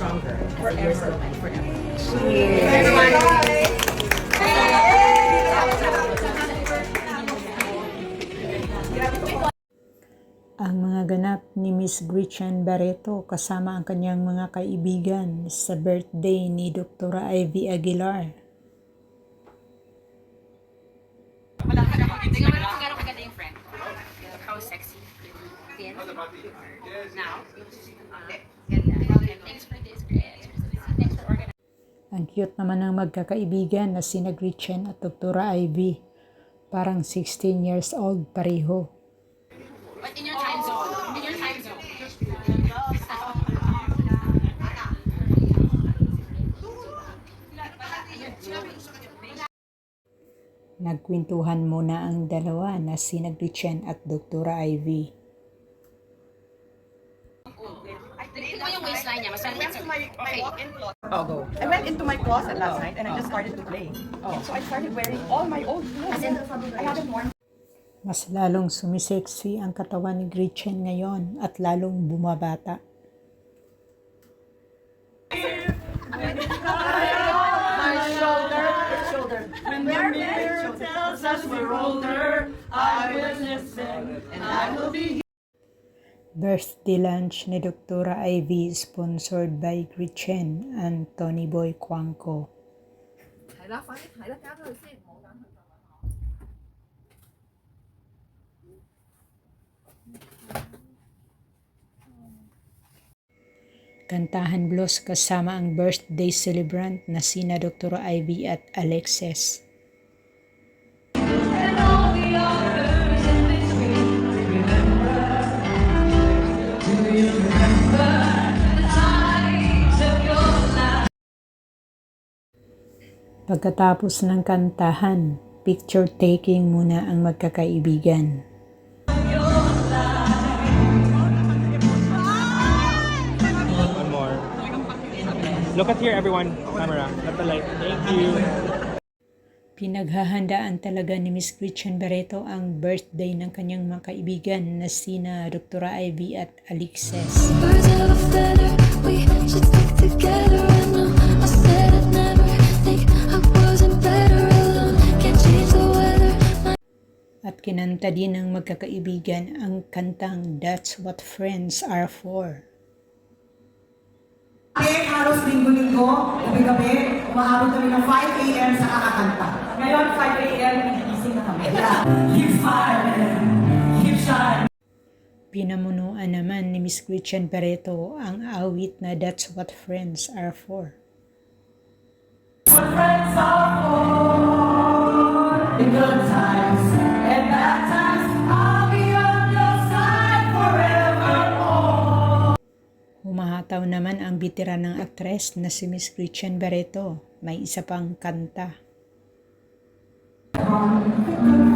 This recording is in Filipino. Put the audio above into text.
stronger as the years go by forever. Ang mga ganap ni Miss Gretchen Barreto kasama ang kanyang mga kaibigan sa birthday ni Dr. Ivy Aguilar. Wala ka naman. Tingnan mo lang kung gano'ng kaganda yung friend. How sexy. Thin. Now. Uh, Ang cute naman ng magkakaibigan na sina Gretchen at Dr. Ivy. Parang 16 years old pareho. But in your time zone. In your time zone. Nagkwentuhan muna ang dalawa na sina Gretchen at Dr. Ivy. Yung waistline niya. Mas sa... Okay. Oh, go. I went into my closet last night and I just started to play. And so I started wearing all my old clothes. I haven't worn Mas lalong sumiseksi ang katawan ni Gretchen ngayon at lalong bumabata. my shoulder, shoulder. When the mirror tells us we're older, I will listen and I will be Birthday lunch ni Dr. Ivy sponsored by Gretchen and Tony Boy Quanco. Kantahan Blues kasama ang birthday celebrant na sina Dr. Ivy at Alexis. Pagkatapos ng kantahan, picture taking muna ang magkakaibigan. One more. Look at here, everyone. Camera. Let the light. Thank you. Pinaghahandaan talaga ni Miss Gretchen Barreto ang birthday ng kanyang mga kaibigan na sina Dr. Ivy at Alexis. Birds of a feather, we should stick together. I kinanta din ng magkakaibigan ang kantang That's What Friends Are For. Kaya halos linggo-linggo, gabi-gabi, umahabot kami ng 5 a.m. sa kakakanta. Ngayon, 5 a.m., nagigising na kami. Keep smiling, keep shining. Pinamunuan naman ni Miss Gretchen Barreto ang awit na That's What Friends Are For. Friends are for Humahataw naman ang bitiranang aktres na si Miss Gretchen Barreto. May isa pang kanta. Good